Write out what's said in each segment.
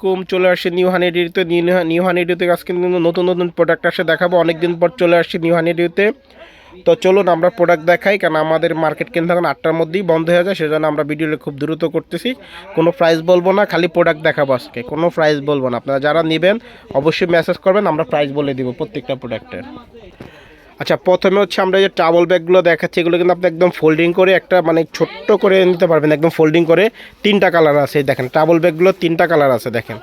আলাইকুম চলে আসছি নিউ হানিডিতে নিউ হানিডিতে আজকে কিন্তু নতুন নতুন প্রোডাক্ট আসে, দেখাবো। অনেকদিন পর চলে আসছি নিউ হানিডিতে তো চলুন আমরা প্রোডাক্ট দেখাই, কারণ আমাদের মার্কেট কিন্তু এখন আটটার মধ্যেই বন্ধ হয়ে যায়, সেজন্য আমরা ভিডিওটা খুব দ্রুত করতেছি। কোনো প্রাইস বলব না, খালি প্রোডাক্ট দেখাবো আজকে। কোনো প্রাইস বলব না। আপনারা যারা নেবেন, অবশ্যই মেসেজ করবেন, আমরা প্রাইস বলে দিব প্রত্যেকটা প্রোডাক্টের আচ্ছা প্রথমে হচ্ছে আমরা যে ট্রাভেল ব্যাগগুলো দেখাচ্ছি, এগুলো কিন্তু আপনি একদম ফোল্ডিং করে একটা মানে ছোট্ট করে নিতে পারবেন, একদম ফোল্ডিং করে তিনটা কালার আছে দেখেন ট্রাভেল ব্যাগগুলো তিনটা কালার আছে, দেখেন,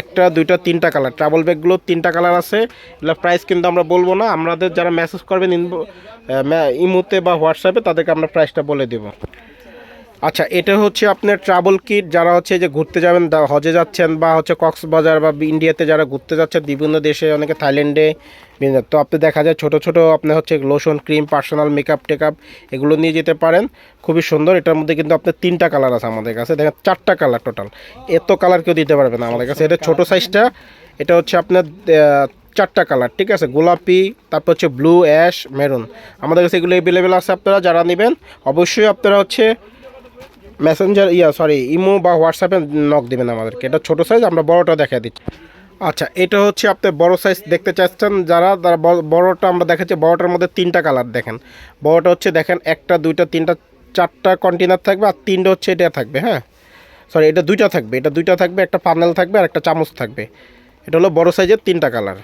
একটা, দুইটা, তিনটা কালার ট্রাভেল ব্যাগগুলো তিনটা কালার আছে, এগুলো প্রাইস কিন্তু আমরা বলব না, আমাদের যারা মেসেজ করবেন ইমোতে বা হোয়াটসঅ্যাপে তাদেরকে আমরা প্রাইসটা বলে দেবো। আচ্ছা এটা হচ্ছে আপনার ট্রাভেল কিট যারা হচ্ছে যে ঘুরতে যাবেন হজে যাচ্ছেন বা হচ্ছে কক্সবাজার বা ইন্ডিয়াতে যারা ঘুরতে যাচ্ছেন, বিভিন্ন দেশে, অনেকে থাইল্যান্ডে তো আপনি দেখা যায় ছোট ছোট আপনার হচ্ছে লোশন ক্রিম পার্সোনাল মেকআপ টেকআপ এগুলো নিয়ে যেতে পারেন। খুবই সুন্দর, এটার মধ্যে কিন্তু আপনার তিনটা কালার আছে আমাদের কাছে। দেখেন, চারটা কালার টোটাল এত কালার কেউ দিতে পারবে না আমাদের কাছে। এটা ছোট সাইজটা এটা হচ্ছে আপনার চারটা কালার ঠিক আছে? গোলাপি, তারপর হচ্ছে ব্লু অ্যাশ মেরুন আমাদের কাছে এগুলো অ্যাভেলেবেল আছে আপনারা, যারা নেবেন, অবশ্যই আপনারা হচ্ছে মেসেঞ্জার ইয়া সরি ইমো বা হোয়াটসঅ্যাপে নক দেবেন আমাদেরকে। এটা ছোটো সাইজ আমরা বড়টা দেখা দিচ্ছি। আচ্ছা এটা হচ্ছে আপনি বড় সাইজ দেখতে চাচ্ছেন যারা, তারা বড়- বড়টা আমরা দেখাচ্ছি, বড়টার মধ্যে তিনটা কালার দেখেন। বড়টা হচ্ছে দেখেন একটা, দুইটা, তিনটা, চারটা কন্টেনার থাকবে আর তিনটা হচ্ছে এটা থাকবে হ্যাঁ? সরি এটা দুইটা থাকবে, এটা দুইটা থাকবে, একটা পানেল থাকবে আর একটা চামচ থাকবে। এটা হলো বড় সাইজের তিনটা কালার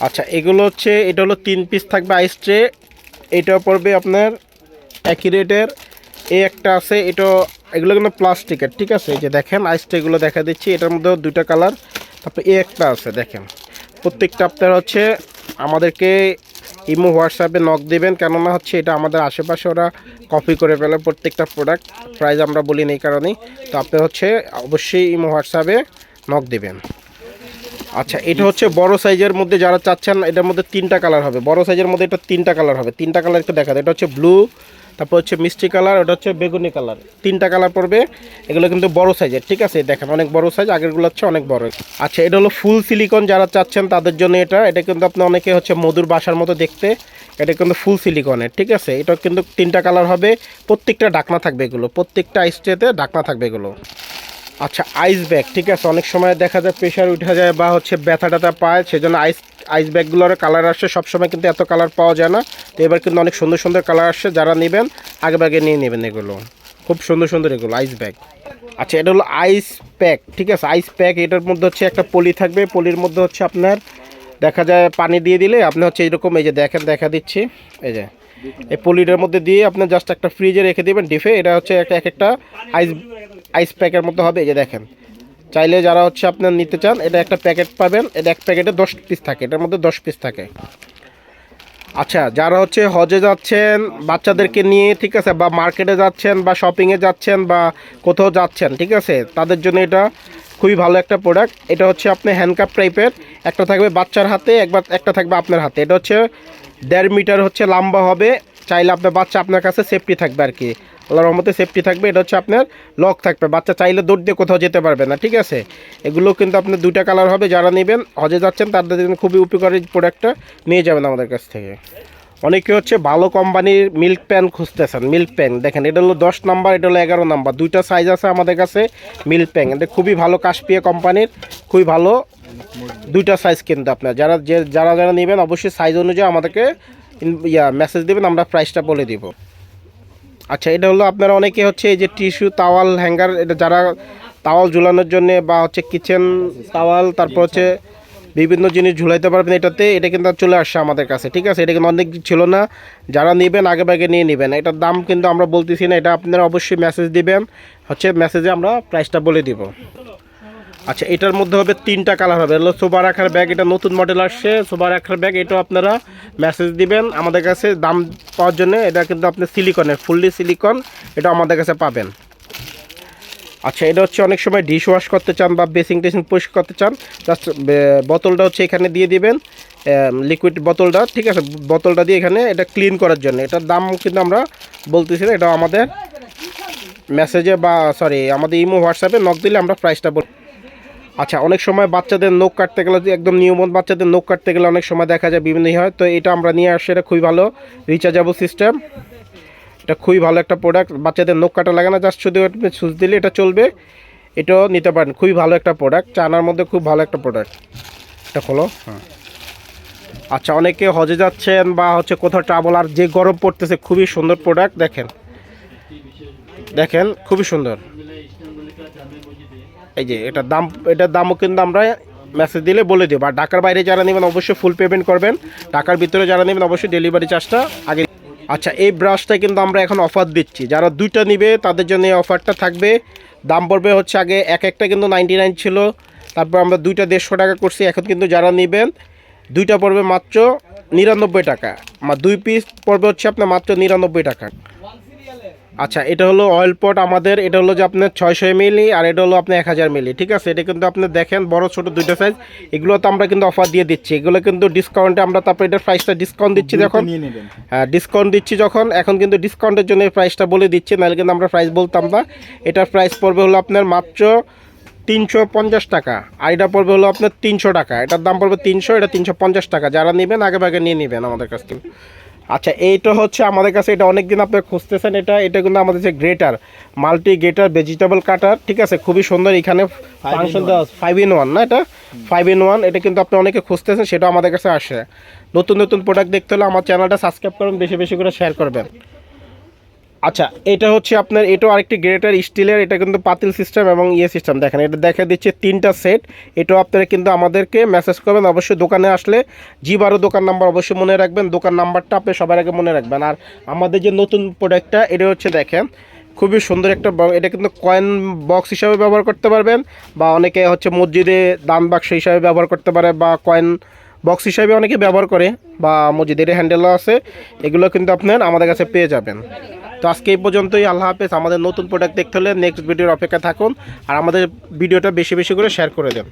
আচ্ছা এগুলো হচ্ছে, এটা হলো তিন পিস থাকবে আইস ট্রে এটা পড়বে আপনার একই রেটের। এই একটা আছে, এটা, এগুলো কিন্তু প্লাস্টিকের, ঠিক আছে? এই যে দেখেন আইস ট্রেগুলো দেখা দিচ্ছি, এটার মধ্যেও দুইটা কালার। তারপরে এই একটা আছে, দেখেন। প্রত্যেকটা আপনার হচ্ছে, আমাদেরকে ইমো হোয়াটসঅ্যাপে নক দেবেন, কেননা হচ্ছে এটা আমাদের আশেপাশে ওরা কপি করে ফেলে প্রত্যেকটা প্রোডাক্ট প্রাইস আমরা বলি এই কারণেই। তো আপনি হচ্ছে, অবশ্যই ইমো হোয়াটসঅ্যাপে নক দেবেন। আচ্ছা এটা হচ্ছে বড় সাইজের মধ্যে যারা চাচ্ছেন, এটার মধ্যে তিনটা কালার হবে। বড় সাইজের মধ্যে এটা তিনটা কালার হবে। তিনটা কালার একটু দেখা এটা হচ্ছে ব্লু তারপর হচ্ছে মিষ্টি কালার, ওটা হচ্ছে বেগুনি কালার। তিনটা কালার পড়বে, এগুলো কিন্তু বড় সাইজের, ঠিক আছে? দেখেন, অনেক বড় সাইজ, আগেরগুলো হচ্ছে অনেক বড়। আচ্ছা এটা হলো ফুল সিলিকন যারা চাচ্ছেন তাদের জন্য এটা। এটা কিন্তু আপনি অনেকে হচ্ছে মধুর বাসার মতো দেখতে, এটা কিন্তু ফুল সিলিকনের, ঠিক আছে? এটা কিন্তু তিনটা কালার হবে, প্রত্যেকটা ঢাকনা থাকবে এগুলো, প্রত্যেকটা স্টেতে ঢাকনা থাকবে এগুলো। আচ্ছা আইস ব্যাগ ঠিক আছে? অনেক সময় দেখা যায় প্রেশার উঠে যায় বা হচ্ছে ব্যথা ট্যাথা পায়, সেজন্য আইস আইস ব্যাগগুলোর কালার আসছে সবসময় কিন্তু এত কালার পাওয়া যায় না। তো এবার কিন্তু অনেক সুন্দর সুন্দর কালার আসছে যারা নেবেন, আগে ব্যাগে নিয়ে নেবেন এগুলো। খুব সুন্দর সুন্দর এগুলো আইস ব্যাগ আচ্ছা এটা হলো আইস প্যাক ঠিক আছে? আইস প্যাক এটার মধ্যে হচ্ছে একটা পলি থাকবে, পলির মধ্যে হচ্ছে আপনার, দেখা যায় পানি দিয়ে দিলে আপনি হচ্ছে এরকম এই যে দেখেন, দেখা দিচ্ছি, এই যে। এই পলিটার মধ্যে দিয়ে আপনি জাস্ট একটা ফ্রিজে রেখে দেবেন, ডিফে, এটা হচ্ছে একটা এক একটা আইস আইস প্যাকের মতো হবে, এই যে দেখেন। চাইলে যারা হচ্ছে আপনার নিতে চান, এটা একটা প্যাকেট পাবেন, এটা এক প্যাকেটে দশ পিস থাকে, এটার মধ্যে দশ পিস থাকে। আচ্ছা যারা হচ্ছে হজে যাচ্ছেন, বাচ্চাদেরকে নিয়ে, ঠিক আছে, বা মার্কেটে যাচ্ছেন, বা শপিংয়ে যাচ্ছেন, বা কোথাও যাচ্ছেন, ঠিক আছে, তাদের জন্য এটা খুবই ভালো একটা প্রোডাক্ট এটা হচ্ছে আপনি হ্যান্ডকাপ টাইপের একটা থাকবে বাচ্চার হাতে, একবার একটা থাকবে আপনার হাতে। এটা হচ্ছে দেড় মিটার হচ্ছে লম্বা হবে চাইলে আপনার বাচ্চা আপনার কাছে সেফটি থাকবে আর কি। আল্লাহর রহমতে সেফটি থাকবে, এটা হচ্ছে আপনার লক থাকবে। বাচ্চা চাইলে দৌড় দিয়ে কোথাও যেতে পারবে না, ঠিক আছে? এগুলো কিন্তু আপনার দুইটা কালার হবে, যারা নেবেন, হজে যাচ্ছেন, তাদের জন্য খুবই উপকারী প্রোডাক্টটা নিয়ে যাবেন আমাদের কাছ থেকে। অনেকে হচ্ছে ভালো কোম্পানির মিল্ক প্যান খুঁজতেছেন মিল্ক প্যান দেখেন, এটা হলো দশ নাম্বার, এটা হলো এগারো নাম্বার। দুইটা সাইজ আছে আমাদের কাছে মিল্ক প্যান এটা খুবই ভালো কাশপিয়া কোম্পানির, খুবই ভালো দুইটা সাইজ কিন্তু আপনার। যারা যে যারা যারা নেবেন, অবশ্যই সাইজ অনুযায়ী আমাদেরকে ইয়া মেসেজ দেবেন, আমরা প্রাইসটা বলে দিব। আচ্ছা এটা হলো আপনারা অনেকে হচ্ছে এই যে টিস্যু তাওয়াল হ্যাঙ্গার এটা যারা তাওয়াল ঝুলানোর জন্য বা হচ্ছে কিচেন তাওয়াল তারপর হচ্ছে বিভিন্ন জিনিস ঝুলাইতে পারবেন এটাতে, এটা কিন্তু চলে আসছে আমাদের কাছে, ঠিক আছে? এটা কিন্তু অনেক ছিল না। যারা নেবেন, আগে ভাগে নিয়ে নেবেন। এটার দাম কিন্তু আমরা বলতেছি না, এটা আপনারা অবশ্যই মেসেজ দিবেন। হচ্ছে মেসেজে আমরা প্রাইসটা বলে দিব। আচ্ছা এটার মধ্যে হবে তিনটা কালার হবে। হলো সোফা রাখার ব্যাগ এটা নতুন মডেল আসছে। সোফা রাখার ব্যাগ এটাও আপনারা মেসেজ দিবেন। আমাদের কাছে দাম পাওয়ার জন্য এটা কিন্তু আপনি সিলিকনের ফুললি সিলিকন এটা আমাদের কাছে পাবেন। আচ্ছা এটা হচ্ছে অনেক সময় ডিশ ওয়াশ করতে চান বা বেসিং টেসিং পরিষ্কার করতে চান জাস্ট বোতলটা হচ্ছে এখানে দিয়ে দিবেন। লিকুইড বোতলটা, ঠিক আছে? বোতলটা দিয়ে এখানে এটা ক্লিন করার জন্য। এটার দাম কিন্তু আমরা বলতেছি না এটা আমাদের মেসেজে বা সরি আমাদের ইমো হোয়াটসঅ্যাপে নক দিলে আমরা প্রাইসটা বল আচ্ছা অনেক সময় বাচ্চাদের নখ কাটতে গেলে একদম নিয়মন বাচ্চাদের নখ কাটতে গেলে অনেক সময় দেখা যায় বিভিন্ন হয়। তো এটা আমরা নিয়ে আসছি এটা খুবই ভালো রিচার্জেবল সিস্টেম এটা খুবই ভালো একটা প্রোডাক্ট বাচ্চাদের নখ কাটা লাগে না জাস্ট শুধু সুচ দিলে এটা চলবে। এটাও নিতে পারেন খুবই ভালো একটা প্রোডাক্ট চানার মধ্যে খুব ভালো একটা প্রোডাক্ট এটা খোলো। হ্যাঁ। আচ্ছা অনেকে হজে যাচ্ছেন বা হচ্ছে কোথাও ট্রাভেল আর যে গরম পড়তেছে খুবই সুন্দর প্রোডাক্ট দেখেন। দেখেন খুবই সুন্দর। এই যে এটার দাম এটার দামও কিন্তু আমরা মেসেজ দিলে বলে দেবো। আর ঢাকার বাইরে যারা নেবেন, অবশ্যই ফুল পেমেন্ট করবেন। ঢাকার ভিতরে যারা নেবেন, অবশ্যই ডেলিভারি চার্জটা আগে আচ্ছা এই ব্রাশটা কিন্তু আমরা এখন অফার দিচ্ছি। যারা দুইটা নিবে, তাদের জন্য এই অফারটা থাকবে। দাম পড়বে হচ্ছে আগে এক একটা কিন্তু নাইনটি নাইন ছিল। তারপর আমরা দুইটা দেড়শো টাকা করছি। এখন কিন্তু যারা নেবেন, দুইটা পড়বে মাত্র নিরানব্বই টাকা। দুই পিস পড়বে হচ্ছে আপনার মাত্র নিরানব্বই টাকা। আচ্ছা এটা হলো অয়েল পট আমাদের এটা হলো যে আপনার ছয়শো মিলি আর এটা হলো আপনার এক হাজার মিলি ঠিক আছে? এটা কিন্তু আপনি দেখেন বড় ছোট দুইটা সাইজ এগুলো তো আমরা কিন্তু অফার দিয়ে দিচ্ছি। এগুলো কিন্তু ডিসকাউন্টে আমরা তারপরে এটার প্রাইসটা ডিসকাউন্ট দিচ্ছি যখন। হ্যাঁ ডিসকাউন্ট দিচ্ছি যখন এখন কিন্তু ডিসকাউন্টের জন্য এই প্রাইসটা বলে দিচ্ছি নাহলে কিন্তু আমরা প্রাইস বলতাম না। এটার প্রাইস পড়বে হলো আপনার মাত্র তিনশো পঞ্চাশ টাকা আর এটা পড়বে হলো আপনার তিনশো টাকা। এটার দাম পড়বে তিনশো এটা তিনশো পঞ্চাশ টাকা। যারা নেবেন আগে ভাগে নিয়ে নেবেন আমাদের কাছ থেকে। আচ্ছা এইটা হচ্ছে আমাদের কাছে এটা অনেকদিন আপনি খুঁজতেছেন এটা এটা কিন্তু আমাদের যে grater multi grater vegetable cutter ঠিক আছে? খুবই সুন্দর এখানে ফাংশন দেওয়া ফাইভ ইন ওয়ান না এটা? ফাইভ ইন ওয়ান এটা কিন্তু আপনি অনেকে খুঁজতেছেন সেটা আমাদের কাছে আসে। নতুন নতুন প্রোডাক্ট দেখতে হলে আমার চ্যানেলটা সাবস্ক্রাইব করুন বেশি বেশি করে শেয়ার করবেন। আচ্ছা এটা হচ্ছে আপনার, এটাও আরেকটি গ্রেটার স্টিলের, এটা কিন্তু পাতিল সিস্টেম এবং ইয়ে সিস্টেম দেখেন, এটা দেখা দিচ্ছে তিনটা সেট এটাও আপনারা কিন্তু আমাদেরকে মেসেজ করবেন। অবশ্যই দোকানে আসলে জি বারো দোকান নাম্বার অবশ্যই মনে রাখবেন। দোকান নাম্বারটা আপনি সবার আগে মনে রাখবেন। আর আমাদের যে নতুন প্রোডাক্টটা এটা হচ্ছে দেখেন, খুবই সুন্দর একটা এটা কিন্তু কয়েন বক্স হিসাবে ব্যবহার করতে পারবেন বা অনেকে হচ্ছে মসজিদে দান বাক্স হিসাবে ব্যবহার করতে পারে বা কয়েন বক্স হিসাবে অনেকে ব্যবহার করে বা মসজিদের হ্যান্ডেলও আছে। এগুলো কিন্তু আপনার আমাদের কাছে পেয়ে যাবেন। তো আজকে এই পর্যন্তই, আল্লাহ হাফেজ। আমাদের নতুন প্রোডাক্ট দেখতে হলে নেক্সট ভিডিওর অপেক্ষা থাকুন আর আমাদের ভিডিওটা বেশি বেশি করে শেয়ার করে দেন।